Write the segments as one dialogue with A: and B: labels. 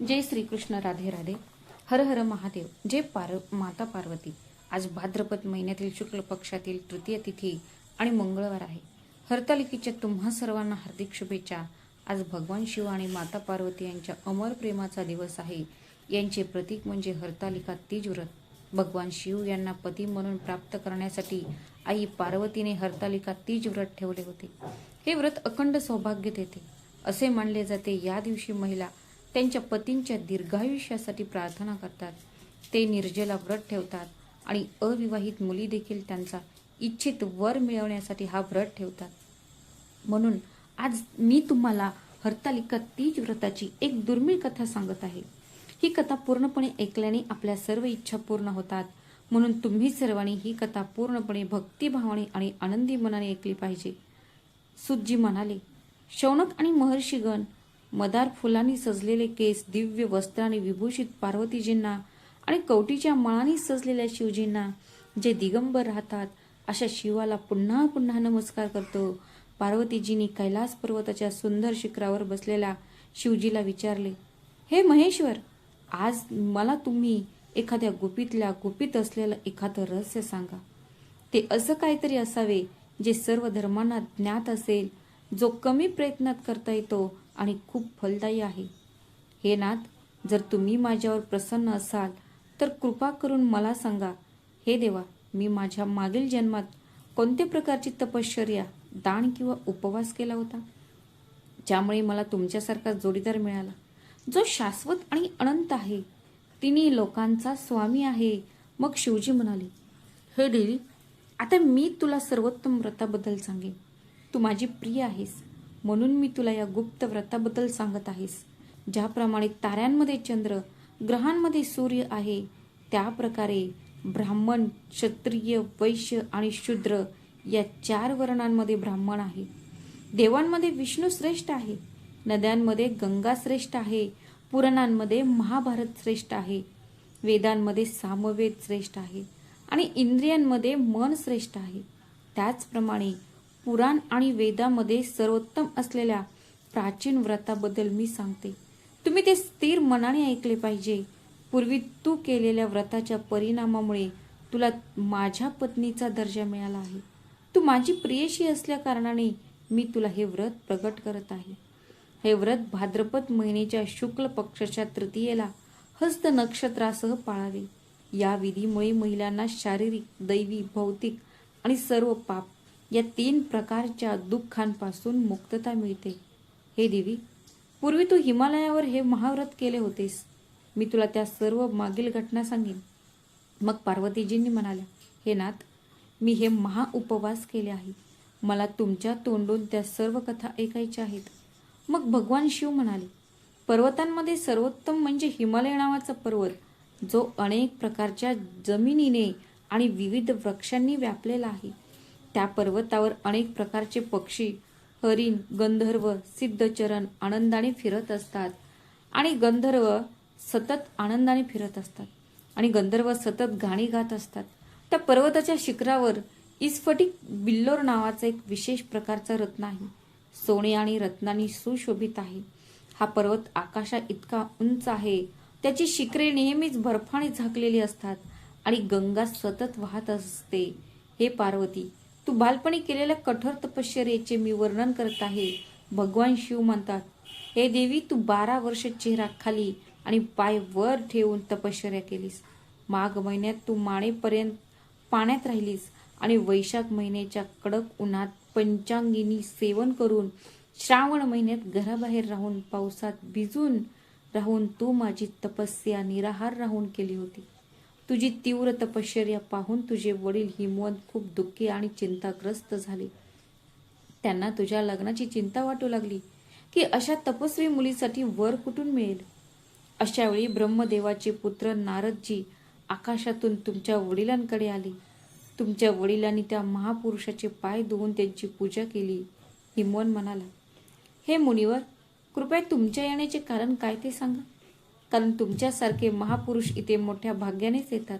A: जय श्रीकृष्ण राधे राधे. हर हर महादेव. जय पार माता पार्वती. आज भाद्रपद महिन्यातील शुक्ल पक्षातील तृतीय तिथी आणि मंगळवार आहे. हरतालिकेच्या तुम्हा सर्वांना हार्दिक शुभेच्छा. आज भगवान शिव आणि माता पार्वती यांच्या अमर प्रेमाचा दिवस आहे. यांचे प्रतीक म्हणजे हरतालिका तीज व्रत भगवान शिव यांना पती म्हणून प्राप्त करण्यासाठी आई पार्वतीने हरतालिका तीज व्रत ठेवले होते. हे व्रत अखंड सौभाग्य देते. असे मानले जाते या दिवशी महिला त्यांच्या पतींच्या दीर्घायुष्यासाठी प्रार्थना करतात. ते निर्जला व्रत ठेवतात आणि अविवाहित मुली देखील त्यांचा इच्छित वर मिळवण्यासाठी हा व्रत ठेवतात. म्हणून आज मी तुम्हाला हरतालिका तीज व्रताची एक दुर्मिळ कथा सांगत आहे. ही कथा पूर्णपणे ऐकल्याने आपल्या सर्व इच्छा पूर्ण होतात. म्हणून तुम्ही सर्वांनी ही कथा पूर्णपणे भक्तिभावाने आणि आनंदी मनाने ऐकली पाहिजे. सुज्जी म्हणाले शौनक आणि महर्षीगण मदार फुलांनी सजलेले केस दिव्य वस्त्राने विभूषित पार्वतीजींना आणि कवटीच्या माळांनी सजलेल्या शिवजींना जे दिगंबर राहतात अशा शिवाला पुन्हा पुन्हा नमस्कार करतो. पार्वतीजींनी कैलास पर्वताच्या सुंदर शिखरावर बसलेल्या शिवजीला विचारले हे महेश्वर आज मला तुम्ही एखाद्या गुपितल्या गुपित असलेलं एखादं रहस्य सांगा. ते असं काहीतरी असावे जे सर्व धर्मांना ज्ञात असेल जो कमी प्रयत्नात करता येतो आणि खूप फलदायी आहे. हे नाथ जर तुम्ही माझ्यावर प्रसन्न असाल तर कृपा करून मला सांगा हे देवा मी माझ्या मागील जन्मात कोणत्या प्रकारची तपश्चर्या दान किंवा उपवास केला होता? ज्यामुळे मला तुमच्यासारखा जोडीदार मिळाला. जो शाश्वत आणि अनंत आहे. तिन्ही लोकांचा स्वामी आहे. मग शिवजी म्हणाले हे देवी आता मी तुला सर्वोत्तम व्रताबद्दल सांगेन. तू माझी प्रिय आहेस. म्हणून मी तुला या गुप्त व्रताबद्दल सांगत आहेस. ज्याप्रमाणे ताऱ्यांमध्ये चंद्र ग्रहांमध्ये सूर्य आहे त्याप्रकारे ब्राह्मण क्षत्रिय वैश्य आणि शूद्र या चार वर्णांमध्ये ब्राह्मण आहे. देवांमध्ये विष्णू श्रेष्ठ आहे नद्यांमध्ये गंगा श्रेष्ठ आहे पुराणांमध्ये महाभारत श्रेष्ठ आहे वेदांमध्ये सामवेद श्रेष्ठ आहे आणि इंद्रियांमध्ये मन श्रेष्ठ आहे. त्याचप्रमाणे पुराण आणि वेदामध्ये सर्वोत्तम असलेल्या प्राचीन व्रताबद्दल मी सांगते. तुम्ही ते स्थिर मनाने ऐकले पाहिजे. पूर्वी तू केलेल्या व्रताच्या परिणामामुळे तुला माझ्या पत्नीचा दर्जा मिळाला आहे. तू माझी प्रियशी असल्या कारणाने मी तुला हे व्रत प्रकट करत आहे. हे व्रत भाद्रपद महिन्याच्या शुक्ल पक्षाच्या तृतीयेला हस्त नक्षत्रासह पाळावे. या विधीमुळे महिलांना शारीरिक दैवी भौतिक आणि सर्व पाप या तीन प्रकारच्या दुःखांपासून मुक्तता मिळते. हे देवी पूर्वी तू हिमालयावर हे महाव्रत केले होतेस. मी तुला त्या सर्व मागील घटना सांगेन. मग पार्वतीजींनी म्हणाल्या हे नाथ मी हे महा उपवास केले आहे. मला तुमच्या तोंडून त्या सर्व कथा ऐकायच्या आहेत. मग भगवान शिव म्हणाले पर्वतांमध्ये सर्वोत्तम म्हणजे हिमालय नावाचा पर्वत जो अनेक प्रकारच्या जमिनीने आणि विविध वृक्षांनी व्यापलेला आहे. त्या पर्वतावर अनेक प्रकारचे पक्षी हरिण गंधर्व सिद्धचरण आनंदाने फिरत असतात. आणि गंधर्व सतत आनंदाने फिरत असतात. आणि गंधर्व सतत गाणी गात असतात. त्या पर्वताच्या शिखरावर इस्फटिक बिल्लोर नावाचा एक विशेष प्रकारचा रत्न आहे. सोने आणि रत्नांनी सुशोभित आहे. हा पर्वत आकाशा इतका उंच आहे. त्याची शिखरे नेहमीच बर्फाने झाकलेली असतात आणि गंगा सतत वाहत असते. हे पार्वती तू बालपणी केलेल्या कठोर तपश्चर्याचे मी वर्णन करत आहे. भगवान शिव म्हणतात हे देवी तू बारा वर्ष चेहरा खाली आणि पाय वर ठेवून तपश्चर्या केलीस. माघ महिन्यात तू मानेपर्यंत पाण्यात राहिलीस आणि वैशाख महिन्याच्या कडक उन्हात पंचांगिनी सेवन करून श्रावण महिन्यात घराबाहेर राहून पावसात भिजून राहून तू माझी तपस्या निराहार राहून केली होती. तुझी तीव्र तपश्चर्या पाहून तुझे वडील हिमवंत खूप दुःखी आणि चिंताग्रस्त झाले. त्यांना तुझ्या लग्नाची चिंता वाटू लागली की अशा तपस्वी मुलीसाठी वर कुठून मिळेल? अशावेळी ब्रह्मदेवाचे पुत्र नारदजी आकाशातून तुमच्या वडिलांकडे आले. तुमच्या वडिलांनी त्या महापुरुषाचे पाय धुवून त्यांची पूजा केली. हिमवन म्हणाला हे मुनिवर कृपया तुमच्या येण्याचे कारण काय ते सांगा. कारण तुमच्यासारखे महापुरुष इथे मोठ्या भाग्यानेच येतात.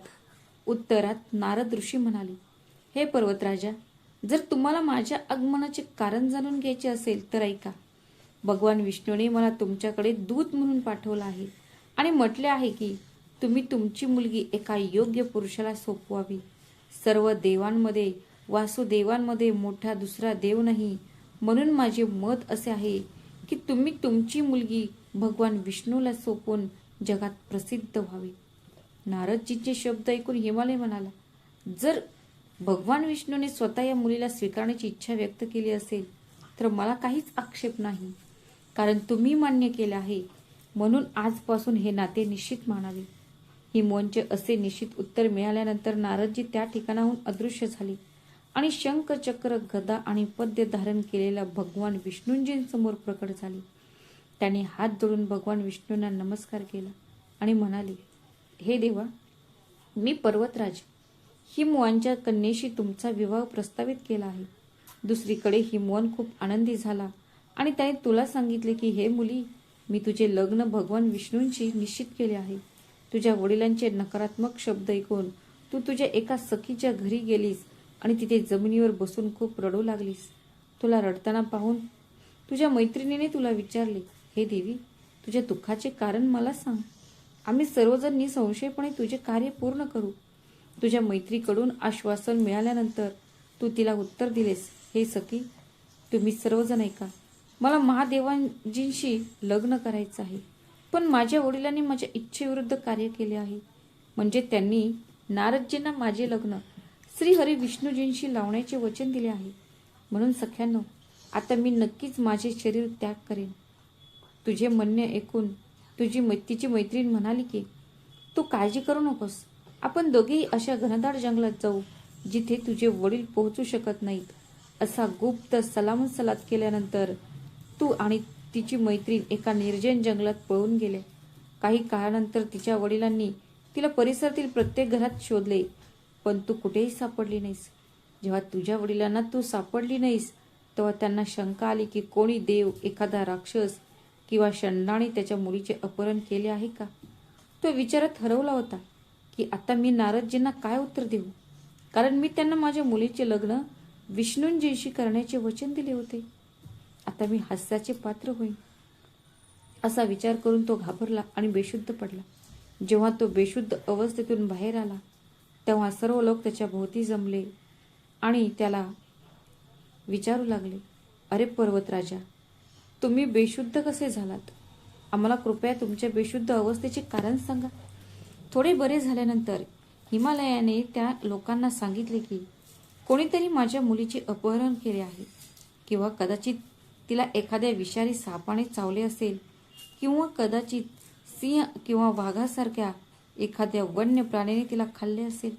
A: उत्तरात नारद ऋषी म्हणाले हे पर्वतराजा जर तुम्हाला माझ्या आगमनाचे कारण जाणून घ्यायचे असेल तर ऐका. भगवान विष्णूने मला तुमच्याकडे दूत म्हणून पाठवलं आहे आणि म्हटले आहे की तुम्ही तुमची मुलगी एका योग्य पुरुषाला सोपवावी. सर्व देवांमध्ये वासुदेवांमध्ये मोठा दुसरा देव नाही म्हणून माझे मत असे आहे की तुम्ही तुमची मुलगी भगवान विष्णूला सोपून जगात प्रसिद्ध व्हावी. नारदजीचे शब्द ऐकून हिमालय म्हणाला जर भगवान विष्णूने स्वतः या मुलीला स्वीकारण्याची इच्छा व्यक्त केली असेल तर मला काहीच आक्षेप नाही. कारण तुम्ही मान्य केले आहे. म्हणून आजपासून हे नाते निश्चित मानावे. हिमवनचे असे निश्चित उत्तर मिळाल्यानंतर नारदजी त्या ठिकाणाहून अदृश्य झाले. आणि शंख चक्र गदा आणि पद्य धारण केलेला भगवान विष्णूंजींसमोर प्रकट झाले. त्याने हात जोडून भगवान विष्णूंना नमस्कार केला आणि म्हणाले हे देवा मी पर्वतराज. हिमवानच्या कन्येशी तुमचा विवाह प्रस्तावित केला आहे. दुसरीकडे हिमवान खूप आनंदी झाला आणि त्याने तुला सांगितले की हे मुली मी तुझे लग्न भगवान विष्णूंशी निश्चित केले आहे. तुझ्या वडिलांचे नकारात्मक शब्द ऐकून तू तुझ्या एका सखीच्या घरी गेलीस आणि तिथे जमिनीवर बसून खूप रडू लागलीस. तुला रडताना पाहून तुझ्या मैत्रिणीने तुला विचारले हे देवी तुझ्या दुःखाचे कारण मला सांग. आम्ही सर्वजण निसंशयपणे तुझे कार्य पूर्ण करू. तुझ्या मैत्रीकडून आश्वासन मिळाल्यानंतर तू तिला उत्तर दिलेस हे सखी तुम्ही सर्वजण ऐका. मला महादेवांजींशी लग्न करायचं आहे. पण माझ्या वडिलांनी माझ्या इच्छेविरुद्ध कार्य केले आहे. म्हणजे त्यांनी नारदजींना माझे लग्न श्रीहरी विष्णूजींशी लावण्याचे वचन दिले आहे. म्हणून सख्यानो आता मी नक्कीच माझे शरीर त्याग करेन. तुझे म्हणणे ऐकून तुझी मै तिची मैत्रीण म्हणाली की तू काळजी करू नकोस. आपण दोघेही अशा घनदाट जंगलात जाऊ जिथे तुझे वडील पोहोचू शकत नाहीत. असा गुप्त सलाम सलात केल्यानंतर तू आणि तिची मैत्रीण एका निर्जन जंगलात पळून गेले. काही काळानंतर तिच्या वडिलांनी तिला परिसरातील प्रत्येक घरात शोधले. पण तू कुठेही सापडली नाहीस. जेव्हा तुझ्या वडिलांना तू सापडली नाहीस तेव्हा त्यांना शंका आली की कोणी देव एखादा राक्षस किंवा शंडाने त्याच्या मुलीचे अपहरण केले आहे का? तो विचारात हरवला होता की आता मी नारदजींना काय उत्तर देऊ? कारण मी त्यांना माझ्या मुलीचे लग्न विष्णूंजींशी करण्याचे वचन दिले होते. आता मी हास्याचे पात्र होईन. असा विचार करून तो घाबरला आणि बेशुद्ध पडला. जेव्हा तो बेशुद्ध अवस्थेतून बाहेर आला तेव्हा सर्व लोक त्याच्या भोवती जमले आणि त्याला विचारू लागले अरे पर्वतराजा तुम्ही बेशुद्ध कसे झालात? आम्हाला कृपया तुमच्या बेशुद्ध अवस्थेचे कारण सांगा. थोडे बरे झाल्यानंतर हिमालयाने त्या लोकांना सांगितले की कोणीतरी माझ्या मुलीचे अपहरण केले आहे किंवा कदाचित तिला एखाद्या विषारी सापाने चावले असेल किंवा कदाचित सिंह किंवा वाघासारख्या एखाद्या वन्य प्राण्याने तिला खाल्ले असेल.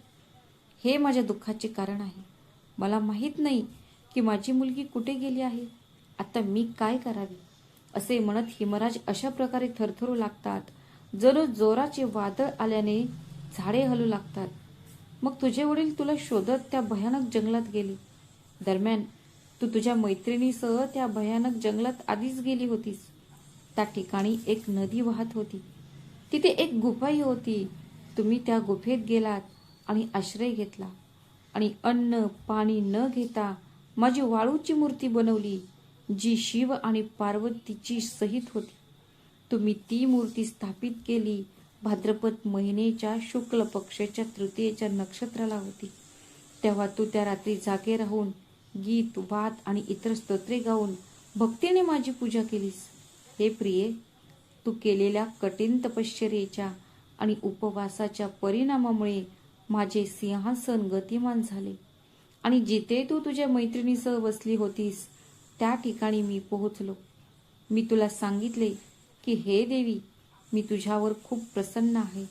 A: हे माझ्या दुःखाचे कारण आहे. मला माहीत नाही की माझी मुलगी कुठे गेली आहे. आता मी काय करावे? असे म्हणत हिमराज अशा प्रकारे थरथरू लागतात. जणू जोराचे वादळ आल्याने झाडे हलू लागतात. मग तुझे वडील तुला शोधत त्या भयानक जंगलात गेले. दरम्यान तू तुझ्या मैत्रिणीसह त्या भयानक जंगलात आधीच गेली होतीस. त्या ठिकाणी एक नदी वाहत होती. तिथे एक गुफाही होती. तुम्ही त्या गुफेत गेलात आणि आश्रय घेतला. आणि अन्न पाणी न घेता माझी वाळूची मूर्ती बनवली जी शिव आणि पार्वतीची सहित होती. तुम्ही ती मूर्ती स्थापित केली भाद्रपद महिनेच्या शुक्ल पक्षाच्या तृतीयेच्या नक्षत्राला होती. तेव्हा तू त्या रात्री जागे राहून गीत वाद आणि इतर स्तोत्रे गाऊन भक्तीने माझी पूजा केलीस. हे प्रिये तू केलेल्या कठीण तपश्चर्येच्या आणि उपवासाच्या परिणामामुळे माझे सिंहासन गतिमान झाले. आणि जिथे तू तुझ्या मैत्रिणीसह बसली होतीस त्या ठिकाणी मी पोहोचलो. मी तुला सांगितले की हे देवी मी तुझ्यावर खूप प्रसन्न आहे.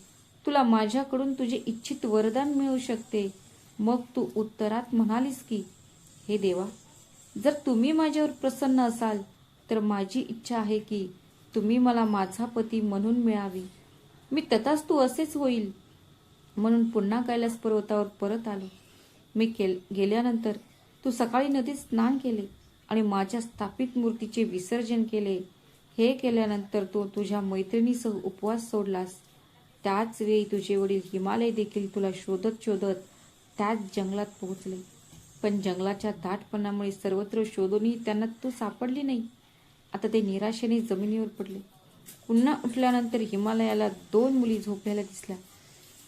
A: तुला माझ्याकडून तुझे इच्छित वरदान मिळू शकते. मग तू उत्तरात म्हणालीस की हे देवा जर तुम्ही माझ्यावर प्रसन्न असाल तर माझी इच्छा आहे की तुम्ही मला माझा पती म्हणून मिळावे. मी तथाच तू असेच होईल. म्हणून पुन्हा कैलास पर्वतावर परत आलो. मी केल गेल्यानंतर तू सकाळी नदीत स्नान केले आणि माझ्या स्थापित मूर्तीचे विसर्जन केले. हे केल्यानंतर तू तुझ्या मैत्रिणीसह उपवास सोडलास. त्याच वेळी तुझे वडील हिमालय देखील तुला शोधत शोधत त्याच जंगलात पोहोचले. पण जंगलाच्या दाटपणामुळे सर्वत्र शोधूनही त्यांना तू सापडली नाही. आता ते निराशेने जमिनीवर पडले. पुन्हा उठल्यानंतर हिमालयाला दोन मुली झोपलेल्या दिसल्या.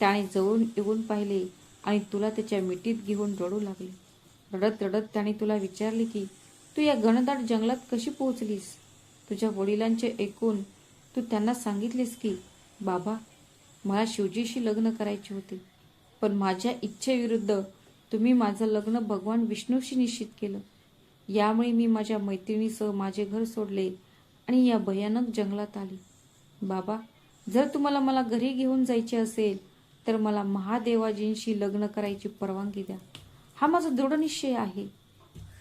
A: त्याने जवळून येऊन पाहिले आणि तुला त्याच्या मिठीत घेऊन रडू लागले. रडत रडत त्याने तुला विचारले की तू या घनदाट जंगलात कशी पोहोचलीस? तुझ्या वडिलांचे ऐकून तू त्यांना सांगितलेस की बाबा मला शिवजीशी लग्न करायचे होते. पण माझ्या इच्छेविरुद्ध तुम्ही माझं लग्न भगवान विष्णूशी निश्चित केलं. यामुळे मी माझ्या मैत्रिणीसह माझे घर सोडले आणि या भयानक जंगलात आले. बाबा जर तुम्हाला मला घरी घेऊन जायचे असेल तर मला महादेवाजींशी लग्न करायची परवानगी द्या. हा माझा दृढ निश्चय आहे.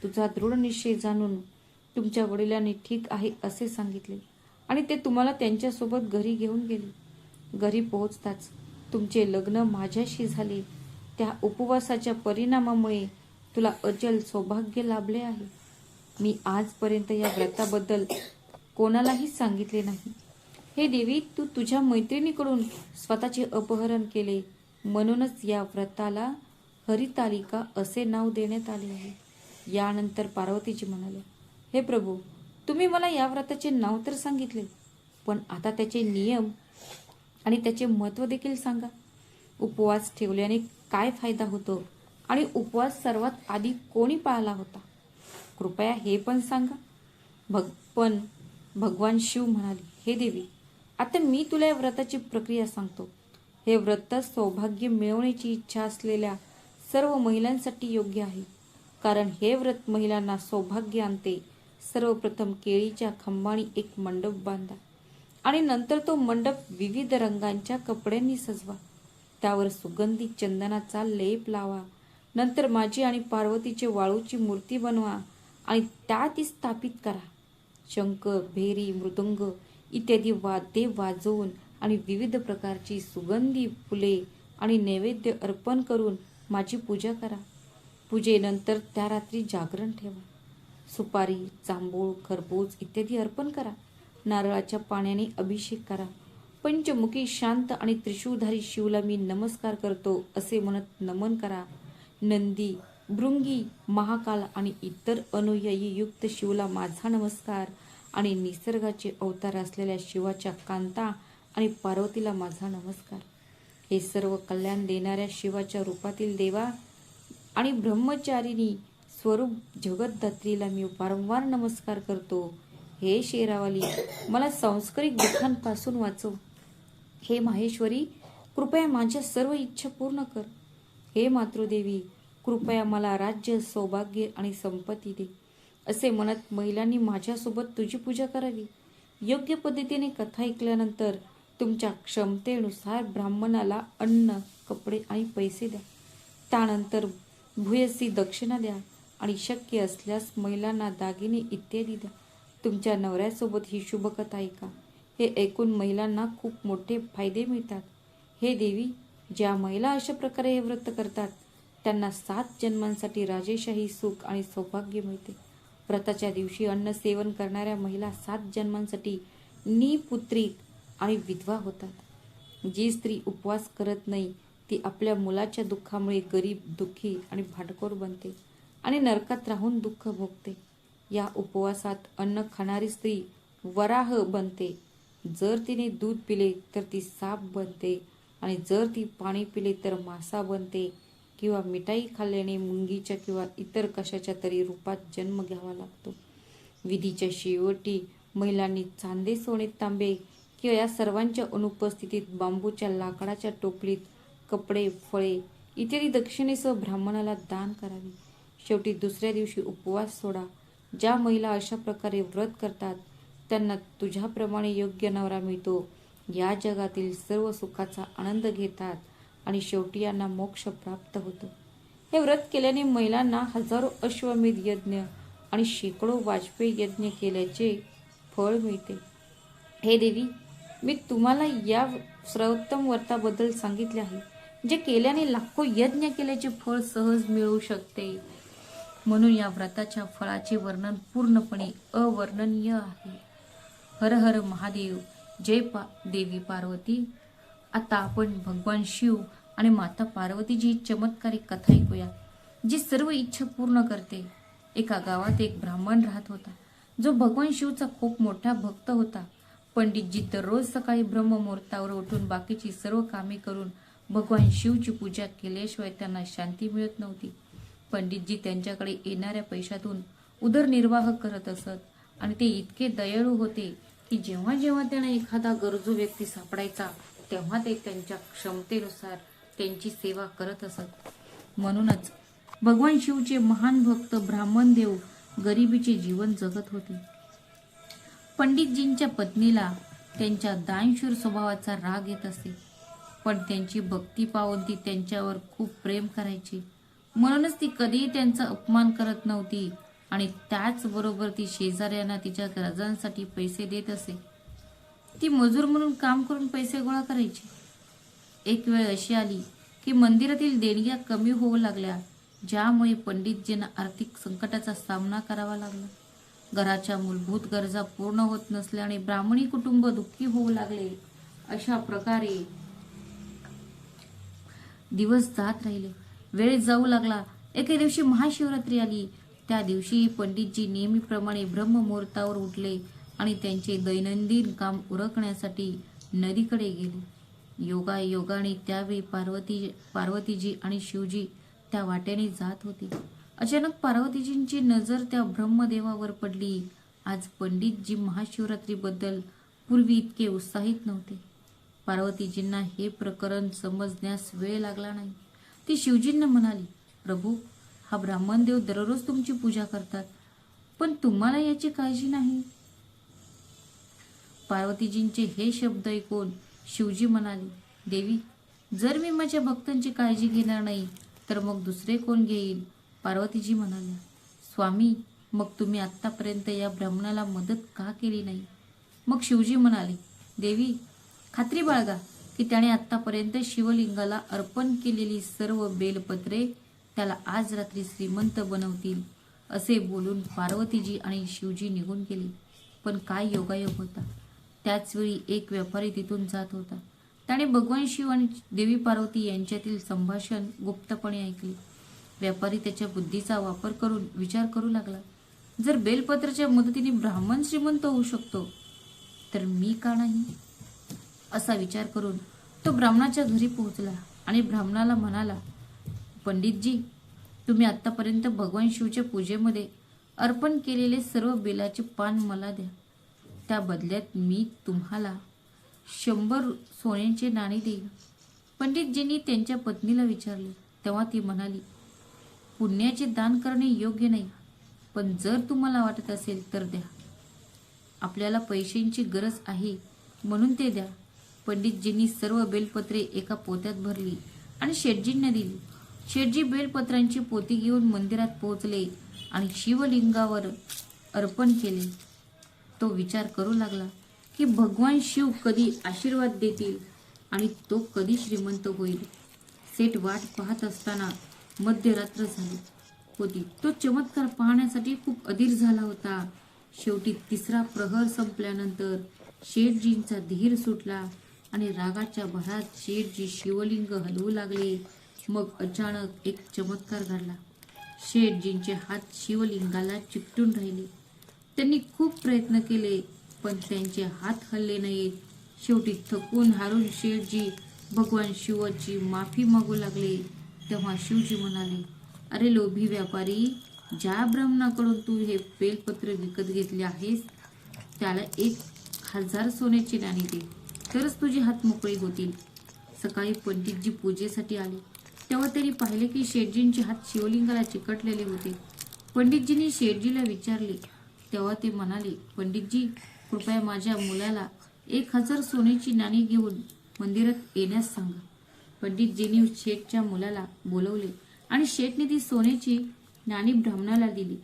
A: तुझा दृढ निश्चय जाणून तुमच्या वडिलांनी ठीक आहे असे सांगितले आणि ते तुम्हाला त्यांच्यासोबत घरी घेऊन गेले. घरी पोहोचताच तुमचे लग्न माझ्याशी झाले. त्या उपवासाच्या परिणामामुळे तुला अचल सौभाग्य लाभले आहे. मी आजपर्यंत या व्रताबद्दल कोणालाही सांगितले नाही. हे देवी तू तुझ्या मैत्रिणीकडून स्वतःचे अपहरण केले म्हणूनच या व्रताला हरितालिका असे नाव देण्यात आले आहे. यानंतर पार्वतीजी म्हणाले हे प्रभू तुम्ही मला या व्रताचे नाव तर सांगितले पण आता त्याचे नियम आणि त्याचे महत्त्व देखील सांगा. उपवास ठेवल्याने काय फायदा होतो आणि उपवास सर्वात आधी कोणी पाळला होता? कृपया हे पण सांगा. भग पण भगवान शिव म्हणाले हे देवी आता मी तुला या व्रताची प्रक्रिया सांगतो. हे व्रत सौभाग्य मिळवण्याची इच्छा असलेल्या सर्व महिलांसाठी योग्य आहे. कारण हे व्रत महिलांना सौभाग्य आणते. सर्वप्रथम केळीच्या खंबाणी एक मंडप बांधा आणि नंतर तो मंडप विविध रंगांच्या कपड्यांनी सजवा. त्यावर सुगंधी चंदनाचा लेप लावा. नंतर माझी आणि पार्वतीचे वाळूची मूर्ती बनवा. आणि त्या ती स्थापित करा. शंख भेरी मृदंग इत्यादी वाद्ये वाजवून आणि विविध प्रकारची सुगंधी फुले आणि नैवेद्य अर्पण करून माझी पूजा करा. पूजेनंतर त्या रात्री जागरण ठेवा. सुपारी जांभूळ खरबूज इत्यादी अर्पण करा. नारळाच्या पाण्याने अभिषेक करा. पंचमुखी शांत आणि त्रिशूलधारी शिवला मी नमस्कार करतो असे म्हणत नमन करा. नंदी भृंगी महाकाल आणि इतर अनुयायी युक्त शिवला माझा नमस्कार आणि निसर्गाचे अवतार असलेल्या शिवाच्या कांता आणि पार्वतीला माझा नमस्कार. हे सर्व कल्याण देणाऱ्या शिवाच्या रूपातील देवा आणि ब्रह्मचारिणी स्वरूप जगतदात्रीला मी वारंवार नमस्कार करतो. हे शेरावाली मला सांस्कृतिक दुःखांपासून वाचव. हे माहेश्वरी कृपया माझ्या सर्व इच्छा पूर्ण कर. हे मातृदेवी कृपया मला राज्य सौभाग्य आणि संपत्ती दे असे म्हणत महिलांनी माझ्यासोबत तुझी पूजा करावी. योग्य पद्धतीने कथा ऐकल्यानंतर तुमच्या क्षमतेनुसार ब्राह्मणाला अन्न कपडे आणि पैसे द्या. त्यानंतर भूयसी दक्षिणा द्या आणि शक्य असल्यास महिलांना दागिने इत्यादी द्या. तुमच्या नवऱ्यासोबत ही शुभकथा ऐका. हे ऐकून महिलांना खूप मोठे फायदे मिळतात. हे देवी ज्या महिला अशा प्रकारे हे व्रत करतात त्यांना सात जन्मांसाठी राजेशाही सुख आणि सौभाग्य मिळते. व्रताच्या दिवशी अन्न सेवन करणाऱ्या महिला सात जन्मांसाठी निपुत्री आणि विधवा होतात. जी स्त्री उपवास करत नाही ती आपल्या मुलाच्या दुःखामुळे गरीब दुःखी आणि भांडखोर बनते आणि नरकात राहून दुःख भोगते. या उपवासात अन्न खाणारी स्त्री वराह बनते. जर तिने दूध पिले तर ती साप बनते आणि जर ती पाणी पिले तर मासा बनते. किंवा मिठाई खाल्ल्याने मुंगीच्या किंवा इतर कशाच्या तरी रूपात जन्म घ्यावा लागतो. विधीच्या शेवटी महिलांनी चांदे सोने तांबे किंवा या सर्वांच्या अनुपस्थितीत बांबूच्या लाकडाच्या टोपलीत कपडे फळे इत्यादी दक्षिणेसह ब्राह्मणाला दान करावे. शेवटी दुसऱ्या दिवशी उपवास सोडा. ज्या महिला अशा प्रकारे व्रत करतात त्यांना तुझ्याप्रमाणे योग्य नवरा मिळतो. या जगातील सर्व सुखाचा आनंद घेतात. आणि शेवटी यांना मोक्ष प्राप्त होतो. हे व्रत केल्याने महिलांना हजारो अश्वमेध यज्ञ आणि शेकडो वाजपेयी यज्ञ केल्याचे फळ मिळते. हे देवी मी तुम्हाला या सर्वोत्तम व्रताबद्दल सांगितले आहे जे केल्याने लाखो यज्ञ केल्याचे फळ सहज मिळू शकते. म्हणून या व्रताच्या फळाचे वर्णन पूर्णपणे अवर्णनीय आहे. हर हर महादेव जय पा देवी पार्वती. आता आपण भगवान शिव आणि माता पार्वतीची चमत्कारिक कथा ऐकूया जी सर्व इच्छा पूर्ण करते. एका गावात एक ब्राह्मण राहत होता. जो भगवान शिवचा खूप मोठा भक्त होता. पंडितजी दररोज सकाळी ब्रह्ममुहूर्तावर उठून बाकीची सर्व कामे करून भगवान शिवची पूजा केल्याशिवाय त्यांना शांती मिळत नव्हती. पंडितजी त्यांच्याकडे येणाऱ्या पैशातून उदरनिर्वाह करत असत आणि ते इतके दयाळू होते की जेव्हा जेव्हा त्यांना एखादा गरजू व्यक्ती सापडायचा तेव्हा ते त्यांच्या क्षमतेनुसार त्यांची सेवा करत असत. म्हणूनच भगवान शिवचे महान भक्त ब्राह्मण देव गरिबीचे जीवन जगत होते. पंडितजींच्या पत्नीला त्यांच्या दानशूर स्वभावाचा राग येत असे. पण त्यांची भक्ती पाहून ती त्यांच्यावर खूप प्रेम करायची. म्हणूनच ती कधीही त्यांचा अपमान करत नव्हती आणि त्याचबरोबर ती शेजाऱ्यांना तिच्या गरजांसाठी पैसे देत असे. ती मजूर म्हणून काम करून पैसे गोळा करायची. एक वेळ अशी आली की मंदिरातील देणग्या कमी होऊ लागल्या ज्यामुळे पंडितजींना आर्थिक संकटाचा सामना करावा लागला. घराच्या मूलभूत गरजा पूर्ण होत नसल्याने ब्राह्मणी कुटुंब दुःखी होऊ लागले. अशा प्रकारे दिवस जात राहिले. वेळ जाऊ लागला. एके दिवशी महाशिवरात्री आली. त्या दिवशी पंडितजी नेहमीप्रमाणे ब्रह्ममुहूर्तावर उठले आणि त्यांचे दैनंदिन काम उरकण्यासाठी नदीकडे गेले. योगा योगाने त्यावेळी पार्वती पार्वतीजी आणि शिवजी त्या वाट्याने जात होते. अचानक पार्वतीजींची नजर त्या ब्रह्मदेवावर पडली. आज पंडितजी महाशिवरात्रीबद्दल पूर्वी इतके उत्साहित नव्हते. पार्वतीजींना हे प्रकरण समजण्यास वेळ लागला नाही. ती शिवजींना म्हणाली प्रभू हा ब्राह्मण देव दररोज तुमची पूजा करतात पण तुम्हाला याची काळजी नाही. पार्वतीजींचे हे शब्द ऐकून शिवजी म्हणाले देवी जर मी माझ्या भक्तांची काळजी घेणार नाही तर मग दुसरे कोण घेईल? पार्वतीजी म्हणाल्या स्वामी मग तुम्ही आत्तापर्यंत या ब्राह्मणाला मदत का केली नाही? मग शिवजी म्हणाले देवी खात्री बाळगा की त्याने आत्तापर्यंत शिवलिंगाला अर्पण केलेली सर्व बेलपत्रे त्याला आज रात्री श्रीमंत बनवतील असे बोलून पार्वतीजी आणि शिवजी निघून गेले. पण काय योगायोग होता? त्याचवेळी एक व्यापारी तिथून जात होता. त्याने भगवान शिव आणि देवी पार्वती यांच्यातील संभाषण गुप्तपणे ऐकले. व्यापारी त्याच्या बुद्धीचा वापर करून विचार करू लागला. जर बेलपत्राच्या मदतीने ब्राह्मण श्रीमंत होऊ शकतो तर मी का नाही? असा विचार करून तो ब्राह्मणाच्या घरी पोहोचला आणि ब्राह्मणाला म्हणाला पंडितजी तुम्ही आत्तापर्यंत भगवान शिवच्या पूजेमध्ये अर्पण केलेले सर्व बेलाचे पान मला द्या. त्या बदल्यात मी तुम्हाला शंभर सोन्याचे नाणे देईन. पंडितजींनी त्यांच्या पत्नीला विचारले. तेव्हा ती म्हणाली पुण्याचे दान करणे योग्य नाही पण जर तुम्हाला वाटत असेल तर द्या. आपल्याला पैशांची गरज आहे म्हणून ते द्या. पंडितजींनी सर्व बेलपत्रे एका पोत्यात भरली आणि शेटजींना दिली. शेटजी बेलपत्रांची पोती घेऊन मंदिरात पोहोचले आणि शिवलिंगावर अर्पण केले. तो विचार करू लागला की भगवान शिव कधी आशीर्वाद देतील आणि तो कधी श्रीमंत होईल. सेठ वाट पाहत असताना मध्यरात्र झाली होती. तो चमत्कार पाहण्यासाठी खूप अधीर झाला होता. शेवटी तिसरा प्रहर संपल्यानंतर शेठजींचा धीर सुटला आणि रागाच्या भरात शेठजी शिवलिंग हलवू लागले. मग अचानक एक चमत्कार घडला. शेठजींचे हात शिवलिंगाला चिकटून राहिले. त्यांनी खूप प्रयत्न केले पण त्यांचे हात हल्ले नाहीत. शेवटी थकून हारून शेठजी भगवान शिवाची माफी मागू लागले. तेव्हा शिवजी म्हणाले अरे लोभी व्यापारी ज्या ब्राह्मणाकडून तू हे बेलपत्र विकत घेतले आहेस त्याला एक हजार सोन्याची नाणी दे. तरच तुझे हात मोकळे होतील. सकाळी पंडितजी पूजेसाठी आले. तेव्हा त्यांनी पाहिले की शेठजींचे हात शिवलिंगाला चिकटलेले होते. पंडितजींनी शेठजीला विचारले तेव्हा ते म्हणाले पंडितजी कृपया माझ्या मुलाला एक हजार सोन्याची नाणी घेऊन मंदिरात येण्यास सांगा. पंडितजींनी शेठच्या मुलाला बोलवले आणि शेठने ती सोन्याची नाणी ब्राह्मणाला दिली.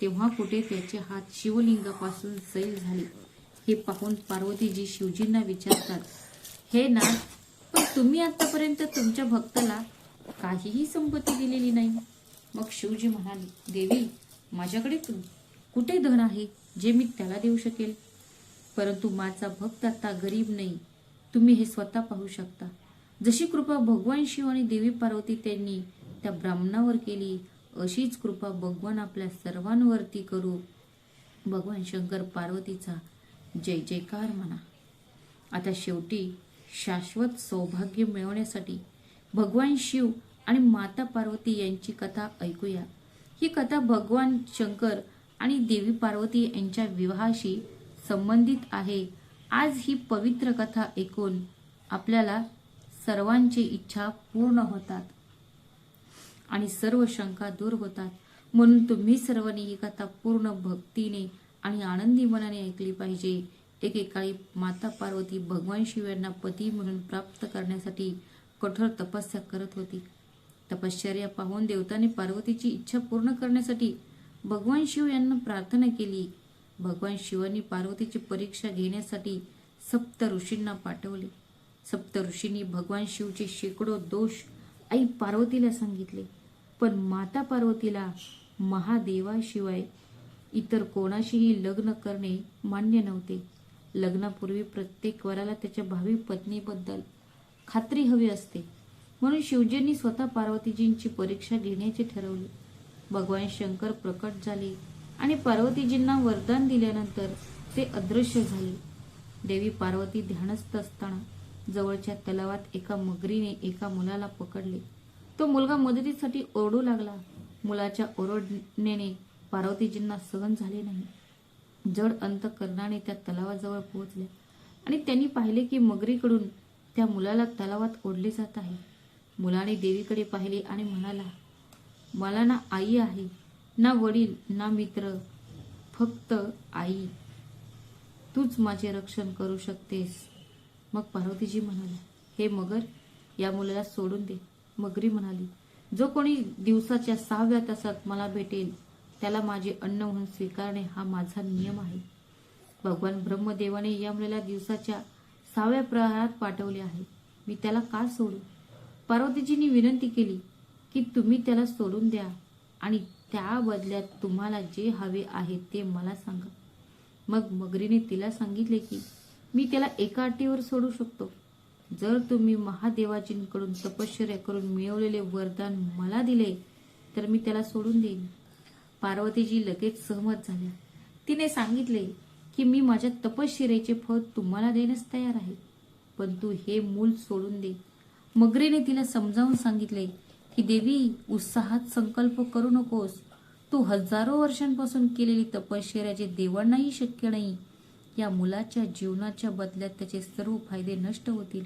A: तेव्हा कुठे त्याचे हात शिवलिंगापासून सैल झाले हे पाहून पार्वतीजी शिवजींना विचारतात हे नाथ पण तुम्ही आतापर्यंत तुमच्या भक्ताला काहीही संपत्ती दिलेली नाही. मग शिवजी म्हणाले देवी माझ्याकडे कुठे धन आहे जे मी त्याला देऊ शकेल? परंतु माझा भक्त आता गरीब नाही. तुम्ही हे स्वतः पाहू शकता. जशी कृपा भगवान शिव आणि देवी पार्वती त्यांनी त्या ब्राह्मणावर केली अशीच कृपा भगवान आपल्या सर्वांवरती करू. भगवान शंकर पार्वतीचा जय जयकार म्हणा. आता शेवटी शाश्वत सौभाग्य मिळवण्यासाठी भगवान शिव आणि माता पार्वती यांची कथा ऐकूया. ही कथा भगवान शंकर आणि देवी पार्वती यांच्या विवाहाशी संबंधित आहे. आज ही पवित्र कथा ऐकून आपल्याला सर्वांची इच्छा पूर्ण होतात आणि सर्व शंका दूर होतात. म्हणून तुम्ही सर्वांनी ही कथा पूर्ण भक्तीने आणि आनंदी मनाने ऐकली पाहिजे. एकेकाळी माता पार्वती भगवान शिव यांना पती म्हणून प्राप्त करण्यासाठी कठोर तपस्या करत होती. तपश्चर्या पाहून देवताने पार्वतीची इच्छा पूर्ण करण्यासाठी भगवान शिव यांना प्रार्थना केली. भगवान शिवांनी पार्वतीची परीक्षा घेण्यासाठी सप्त ऋषींना पाठवले. सप्त ऋषींनी भगवान शिवचे शेकडो दोष आई पार्वतीला सांगितले. पण माता पार्वतीला महादेवाशिवाय इतर कोणाशीही लग्न करणे मान्य नव्हते. लग्नापूर्वी प्रत्येक वराला त्याच्या भावी पत्नीबद्दल खात्री हवी असते. म्हणून शिवजींनी स्वतः पार्वतीजींची परीक्षा घेण्याचे ठरवले. भगवान शंकर प्रकट झाले आणि पार्वतीजींना वरदान दिल्यानंतर ते अदृश्य झाले. देवी पार्वती ध्यानस्थ असताना जवळच्या तलावात एका मगरीने एका मुलाला पकडले. तो मुलगा मदतीसाठी ओरडू लागला. मुलाच्या ओरडण्याने पार्वतीजींना सहन झाले नाही. जड अंतकरणाने त्या तलावाजवळ पोहोचल्या आणि त्यांनी पाहिले की मगरीकडून त्या मुलाला तलावात ओढले जात आहे. मुलाने देवीकडे पाहिले आणि म्हणाला मला ना आई आहे ना वडील ना मित्र फक्त आई. तूच माझे रक्षण करू शकतेस. मग पार्वतीजी म्हणाली हे मगर या मुलाला सोडून दे. मगरी म्हणाली जो कोणी दिवसाच्या सहाव्या तासात मला भेटेल त्याला माझे अन्न म्हणून स्वीकारणे हा माझा नियम आहे. भगवान ब्रह्मदेवाने या मुलाला दिवसाच्या सहाव्या प्रहारात पाठवले आहे. मी त्याला का सोडू? पार्वतीजींनी विनंती केली की तुम्ही त्याला सोडून द्या. आणि त्या बदल्यात तुम्हाला जे हवे आहे ते मला सांगा. मग मगरीने तिला सांगितले की मी त्याला एका अटीवर सोडू शकतो. जर तुम्ही महादेवाजींकडून तपश्चर्या करून मिळवलेले वरदान मला दिले तर मी त्याला सोडून देईन. पार्वतीजी लगेच सहमत झाल्या तिने सांगितले की मी माझ्या तपश्चर्याचे फळ तुम्हाला देण्यास तयार आहे. पण तू हे मूल सोडून दे. मगरीने तिला समजावून सांगितले की देवी उत्साहात संकल्प करू नकोस. तू हजारो वर्षांपासून केलेली तपश्चर्याचे देवांनाही शक्य नाही या मुलाच्या जीवनाच्या बदल्यात त्याचे सर्व फायदे नष्ट होतील.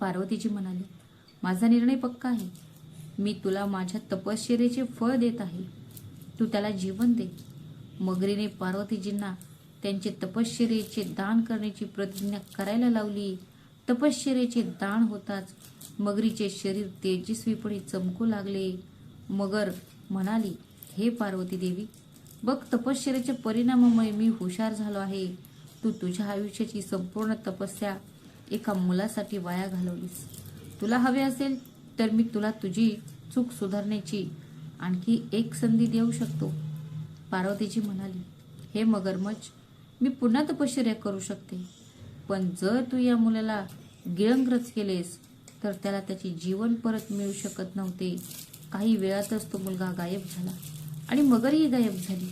A: पार्वतीजी म्हणाली माझा निर्णय पक्का आहे. मी तुला माझ्या तपश्चर्याचे फळ देत आहे. तू त्याला जीवन दे. मगरीने पार्वतीजींना त्यांचे तपश्चर्याचे दान करण्याची प्रतिज्ञा करायला लावली. तपश्चर्याचे दान होताच. मगरीचे शरीर तेजस्वीपणे चमकू लागले. मगर म्हणाली हे पार्वती देवी बघ तपश्चर्याच्या परिणामामुळे मी हुशार झालो आहे. तू तुझ्या आयुष्याची संपूर्ण तपस्या एका मुलासाठी वाया घालवलीस. तुला हवे असेल तर मी तुला तुझी चूक सुधारण्याची आणखी एक संधी देऊ शकतो. पार्वतीजी म्हणाली हे मगरमच्छ मी पुन्हा तपश्चर्या करू शकते. पण जर तू या मुलाला गिळंग्रच केलेस तर त्याला त्याचे जीवन परत मिळू शकत नव्हते. काही वेळातच तो मुलगा गायब झाला आणि मगरही गायब झाली.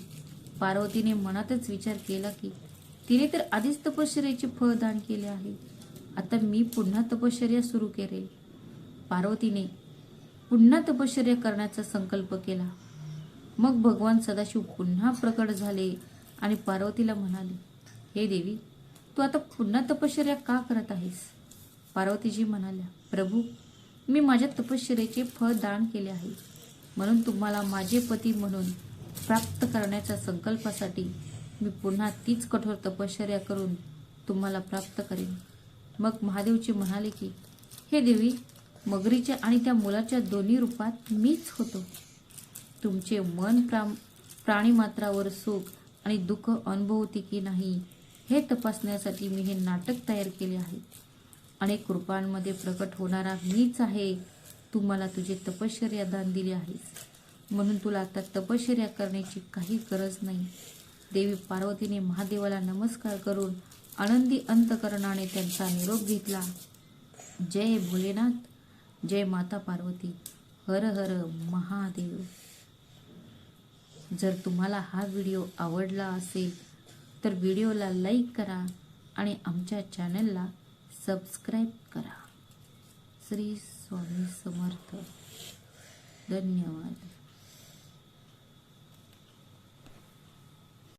A: पार्वतीने मनातच विचार केला की तिने तर आधीच तपश्चर्याचे फळ दान केले आहे. आता मी पुन्हा तपश्चर्या सुरू करेल पार्वतीने पुन्हा तपश्चर्या करण्याचा संकल्प केला. मग भगवान सदाशिव पुन्हा प्रकट झाले आणि पार्वतीला म्हणाले हे देवी तू आता पुन्हा तपश्चर्या का करत आहेस? पार्वतीजी म्हणाल्या प्रभू मी माझ्या तपश्चर्याचे फळ दान केले आहे. म्हणून तुम्हाला माझे पती म्हणून प्राप्त करण्याच्या संकल्पासाठी मी पुन्हा तीच कठोर तपश्चर्या करून तुम्हाला प्राप्त करेन. मग महादेवजी म्हणाले की हे देवी मगरीच्या आणि त्या मुलाच्या दोन्ही रूपात मीच होतो. तुमचे मन प्रा प्राणीमात्रावर सुख आणि दुःख अनुभवते की नाही हे तपासण्यासाठी मी हे नाटक तयार केले आहे. अनेक कृपांमध्ये प्रकट होणारा मीच आहे. तू मला तुझे तपश्चर्या दान दिले आहेस. म्हणून तुला आता तपश्चर्या करण्याची काही गरज नाही. देवी पार्वतीने महादेवाला नमस्कार करून आनंदी अंतकरणाने त्यांचा निरोप घेतला. जय भोलेनाथ. जय माता पार्वती. हर हर महादेव. जर तुम्हाला हा व्हिडिओ आवडला असेल तर व्हिडिओला लाईक करा आणि आमच्या चॅनलला सबस्क्राईब करा. श्री स्वामी समर्थ. धन्यवाद.